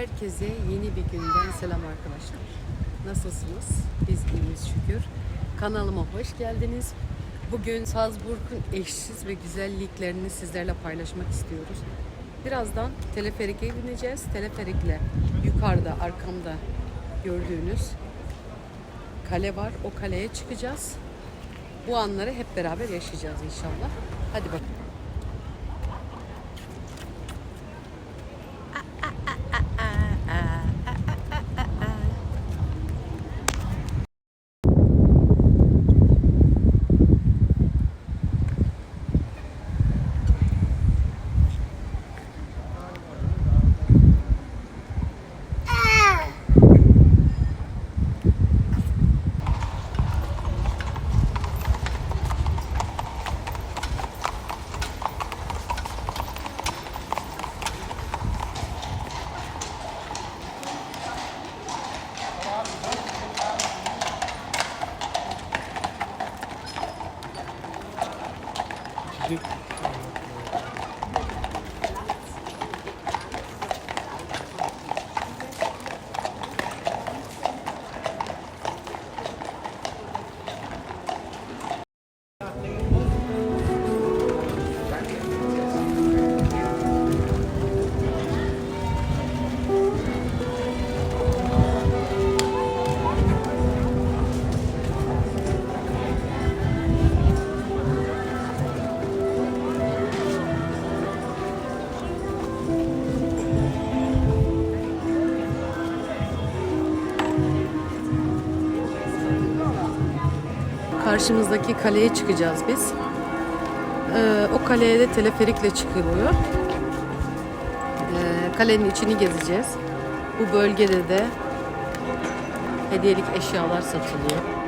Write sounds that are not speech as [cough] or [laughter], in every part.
Herkese yeni bir günden selam arkadaşlar. Nasılsınız? Biz iyiyiz şükür. Kanalıma hoş geldiniz. Bugün Salzburg'un eşsiz ve güzelliklerini sizlerle paylaşmak istiyoruz. Birazdan teleferike bineceğiz. Teleferikle yukarıda arkamda gördüğünüz kale var. O kaleye çıkacağız. Bu anları hep beraber yaşayacağız inşallah. Hadi bakalım. Karşımızdaki kaleye çıkacağız biz. Ee, o kaleye de teleferikle çıkılıyor. Ee, kalenin içini gezeceğiz. Bu bölgede de hediyelik eşyalar satılıyor.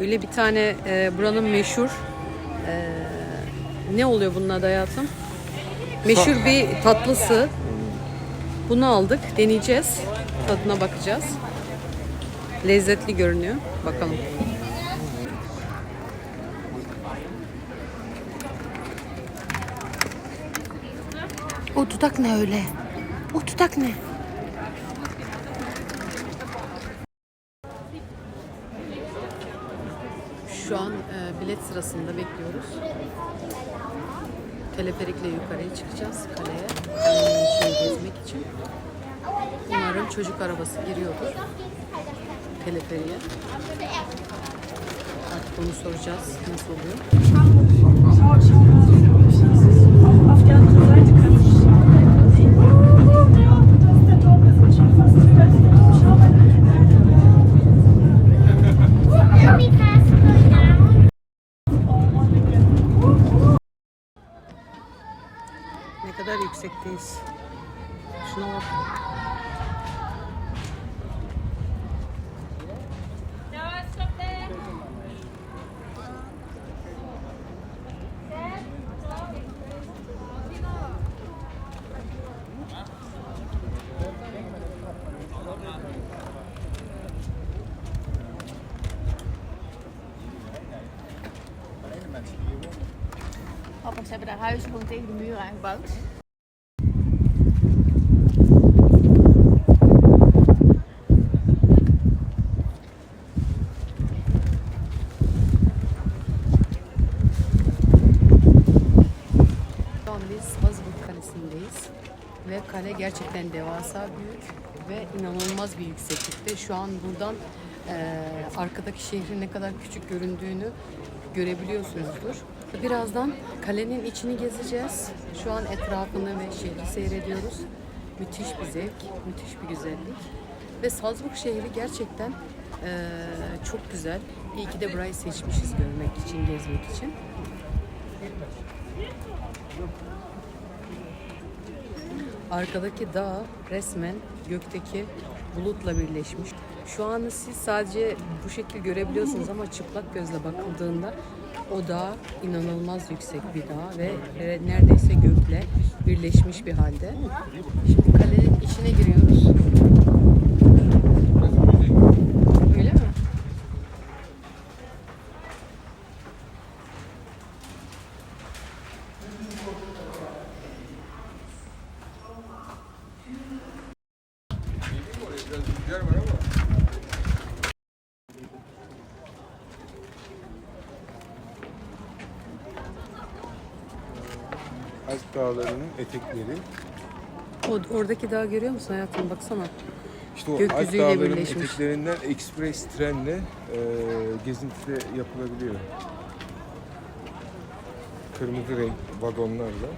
Öyle bir tane e, buranın meşhur e, ne oluyor bunun adı hayatım? Meşhur bir tatlısı. Bunu aldık. Deneyeceğiz. Tadına bakacağız. Lezzetli görünüyor. Bakalım. O dudak ne öyle? O dudak ne? Şu an e, bilet sırasında bekliyoruz. Teleferikle yukarıya çıkacağız kaleye. Kalenin gezmek için. Umarım çocuk arabası giriyordur teleferiye. Artık onu soracağız nasıl oluyor. Hebben daar huizen gewoon tegen de muur aangebouwd. Şu biz Salzburg Kalesi'ndeyiz. Ve kale gerçekten devasa büyük ve inanılmaz bir yükseklikte. Şu an buradan eee, arkadaki şehrin ne kadar küçük göründüğünü görebiliyorsunuzdur. Birazdan kalenin içini gezeceğiz. Şu an etrafını ve şehri seyrediyoruz. Müthiş bir zevk, müthiş bir güzellik. Ve Salzburg şehri gerçekten eee, çok güzel. İyi ki de burayı seçmişiz görmek için, gezmek için. Arkadaki dağ resmen gökteki bulutla birleşmiş. Şu an siz sadece bu şekil görebiliyorsunuz ama çıplak gözle bakıldığında o dağ inanılmaz yüksek bir dağ ve neredeyse gökle birleşmiş bir halde. Şimdi kalenin içine giriyoruz. Öyle mi? Alp dağlarının etekleri. O, oradaki dağı görüyor musun hayatım? Baksana. İşte o Alp Gökyüzüyle dağlarının birleşmiş. eteklerinden ekspres trenle e, gezinti de yapılabiliyor. Kırmızı renk vagonlarla.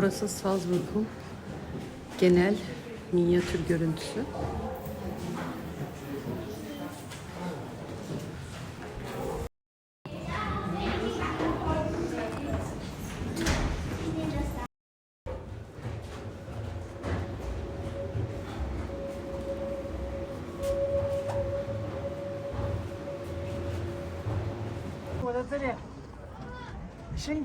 Burası Salzburg'un genel minyatür görüntüsü. Şimdi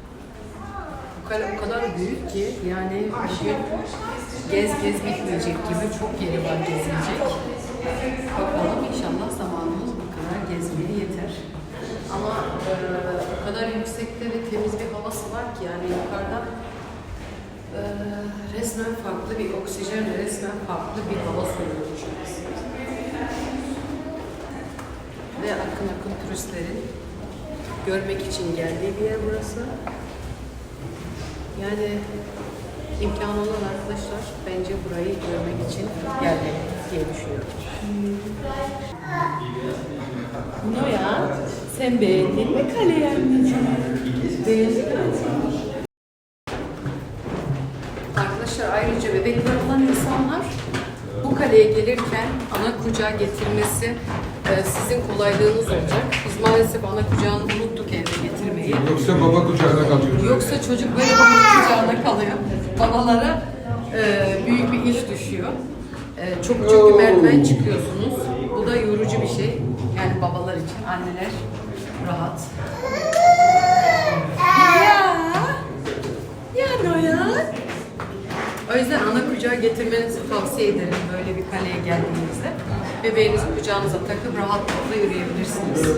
Kale o kadar büyük ki yani bugün gez gez bitmeyecek gibi çok yeri var gezilecek. Bakalım inşallah zamanımız bu kadar gezmeye yeter. Ama e, o kadar yüksekte ve temiz bir havası var ki yani yukarıda e, resmen farklı bir oksijen ve resmen farklı bir hava soluyormuş. Ve akın akın turistlerin görmek için geldiği bir yer burası. Yani imkanı olan arkadaşlar bence burayı görmek için gelmeli diye düşünüyorum. No ya, sen beğendin mi kaleyi anneciğim? Beğendin mi? Arkadaşlar ayrıca bebekler olan insanlar bu kaleye gelirken ana kucağa getirmesi e, sizin kolaylığınız olacak. Biz maalesef ana kucağını unuttuk evde getirmeyi. Yoksa baba kucağına kalıyor. Yoksa çocuk böyle baba kucağına kalıyor. Babalara e, büyük bir iş düşüyor. E, çok çok bir merdiven çıkıyorsunuz. Bu da yorucu bir şey. Yani babalar için. Anneler rahat. Ya, ya no ya. O yüzden ana kucağa getirmenizi tavsiye ederim böyle bir kaleye geldiğinizde. Bebeğinizi kucağınıza takıp rahatlıkla yürüyebilirsiniz.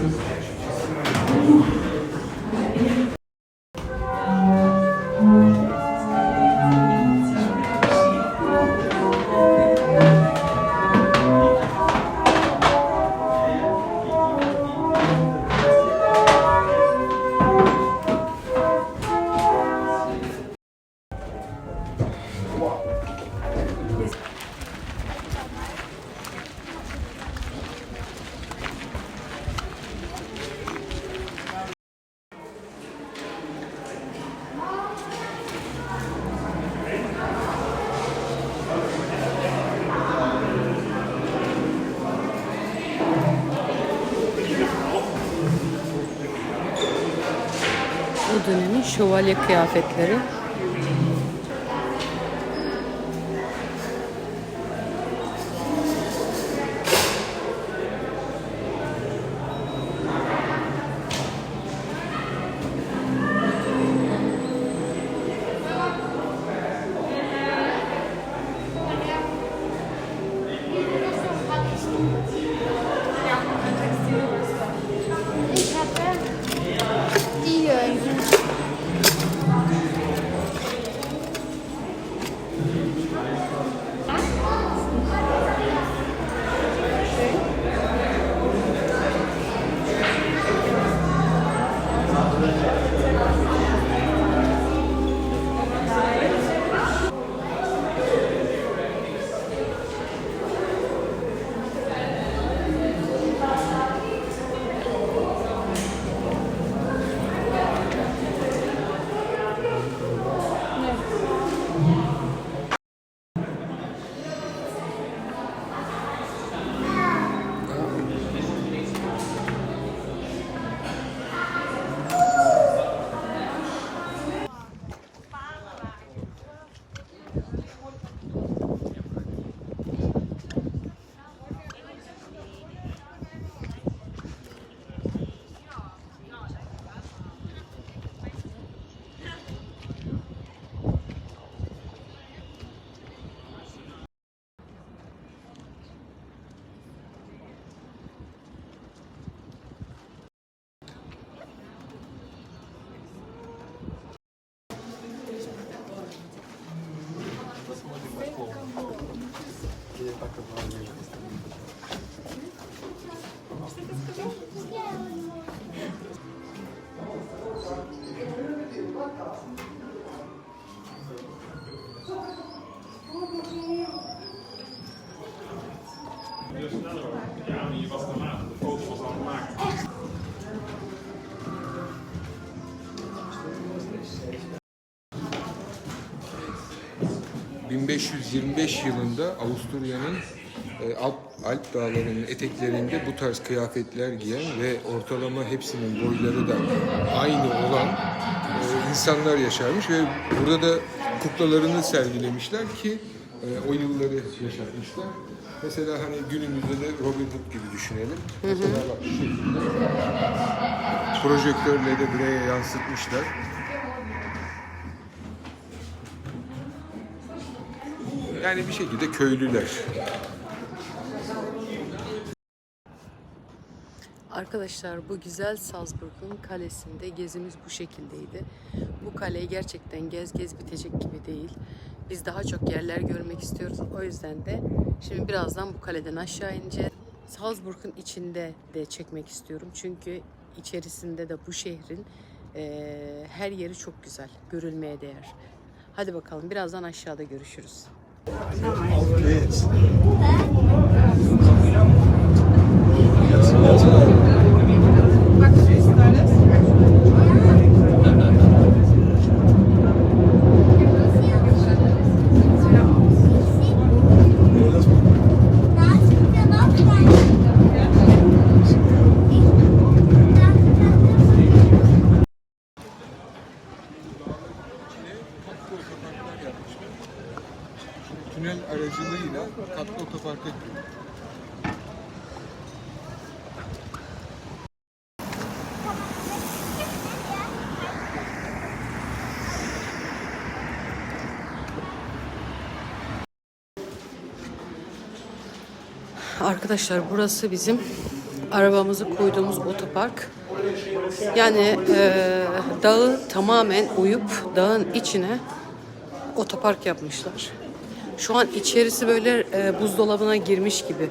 Şövalye kıyafetleri. 1525 yılında Avusturya'nın e, Alp, Alp dağlarının eteklerinde bu tarz kıyafetler giyen ve ortalama hepsinin boyları da aynı olan e, insanlar yaşarmış ve burada da kuklalarını sergilemişler ki e, o yılları yaşatmışlar. Mesela hani günümüzde de Robin Hood gibi düşünelim. Mesela bak şu şekilde projektörle de buraya yansıtmışlar. Yani bir şekilde köylüler. Arkadaşlar bu güzel Salzburg'un kalesinde gezimiz bu şekildeydi. Bu kaleyi gerçekten gez gez bitecek gibi değil. Biz daha çok yerler görmek istiyoruz. O yüzden de şimdi birazdan bu kaleden aşağı ineceğiz. Salzburg'un içinde de çekmek istiyorum. Çünkü içerisinde de bu şehrin eee, her yeri çok güzel. Görülmeye değer. Hadi bakalım birazdan aşağıda görüşürüz. Nice. Kids. Arkadaşlar burası bizim arabamızı koyduğumuz otopark. Yani e, dağı tamamen uyup dağın içine otopark yapmışlar. Şu an içerisi böyle e, buzdolabına girmiş gibi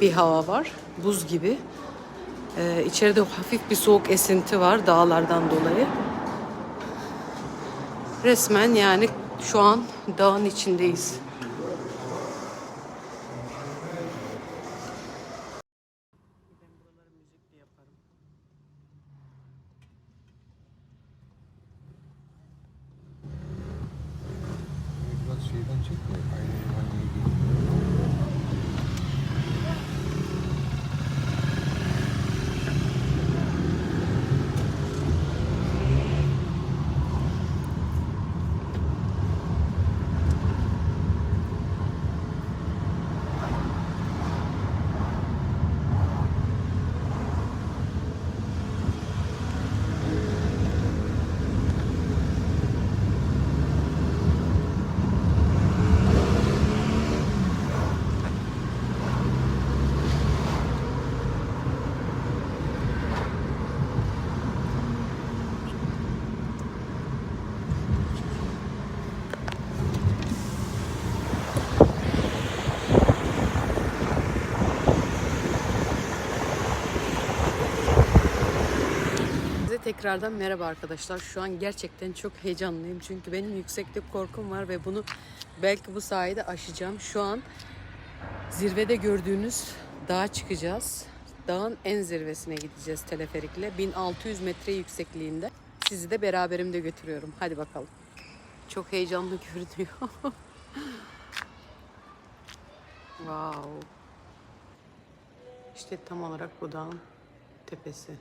bir hava var. Buz gibi. E, içeride hafif bir soğuk esinti var dağlardan dolayı. Resmen yani şu an dağın içindeyiz. Tekrardan merhaba arkadaşlar. Şu an gerçekten çok heyecanlıyım. Çünkü benim yükseklik korkum var ve bunu belki bu sayede aşacağım. Şu an zirvede gördüğünüz dağa çıkacağız. Dağın en zirvesine gideceğiz teleferikle. 1600 metre yüksekliğinde. Sizi de beraberimde götürüyorum. Hadi bakalım. Çok heyecanlı görünüyor. [laughs] wow. İşte tam olarak bu dağın tepesi.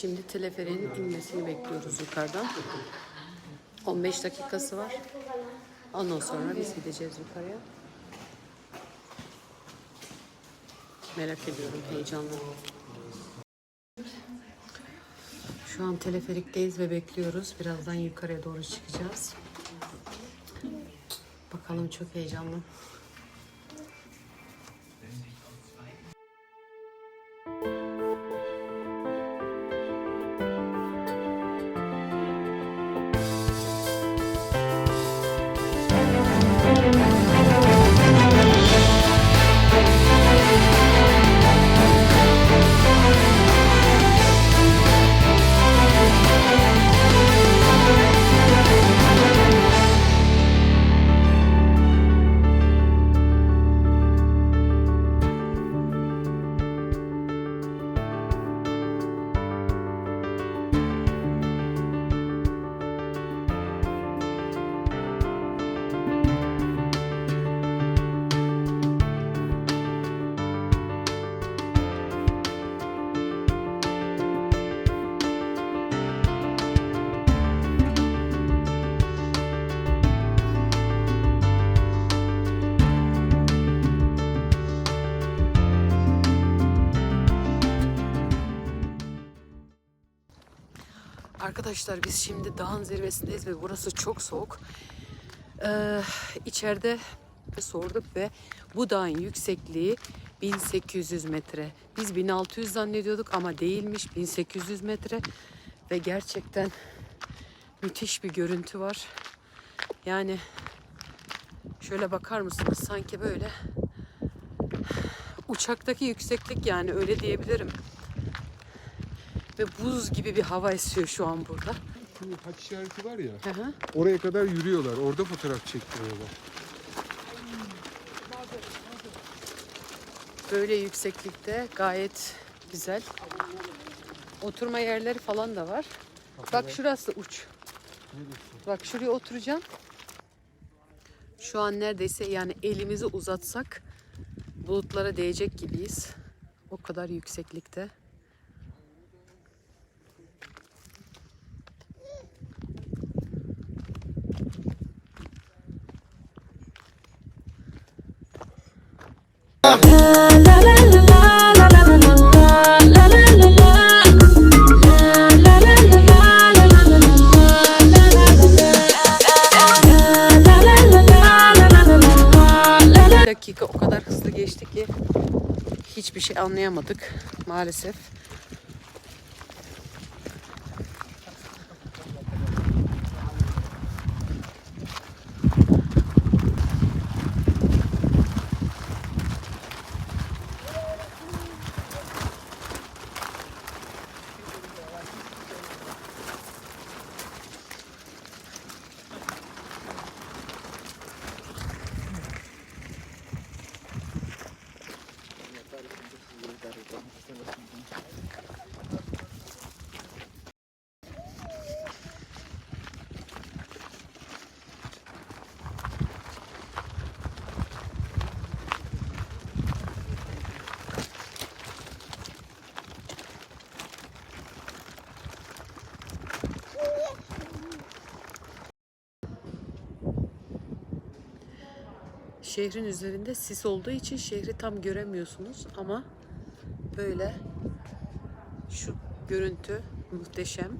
Şimdi teleferin inmesini bekliyoruz yukarıdan. 15 dakikası var. Ondan sonra biz gideceğiz yukarıya. Merak ediyorum, heyecanlı. Şu an teleferikteyiz ve bekliyoruz. Birazdan yukarıya doğru çıkacağız. Bakalım çok heyecanlı. Arkadaşlar biz şimdi dağın zirvesindeyiz ve burası çok soğuk. Ee, içeride sorduk ve bu dağın yüksekliği 1800 metre. Biz 1600 zannediyorduk ama değilmiş 1800 metre ve gerçekten müthiş bir görüntü var. Yani şöyle bakar mısınız sanki böyle uçaktaki yükseklik yani öyle diyebilirim. Ve buz gibi bir hava esiyor şu an burada. Şu haç işareti var ya. Hı hı. Oraya kadar yürüyorlar. Orada fotoğraf çektiriyorlar. Böyle yükseklikte gayet güzel. Oturma yerleri falan da var. Bak şurası uç. Bak şuraya oturacağım. Şu an neredeyse yani elimizi uzatsak bulutlara değecek gibiyiz. O kadar yükseklikte. Anlayamadık maalesef. Şehrin üzerinde sis olduğu için şehri tam göremiyorsunuz ama böyle şu görüntü muhteşem.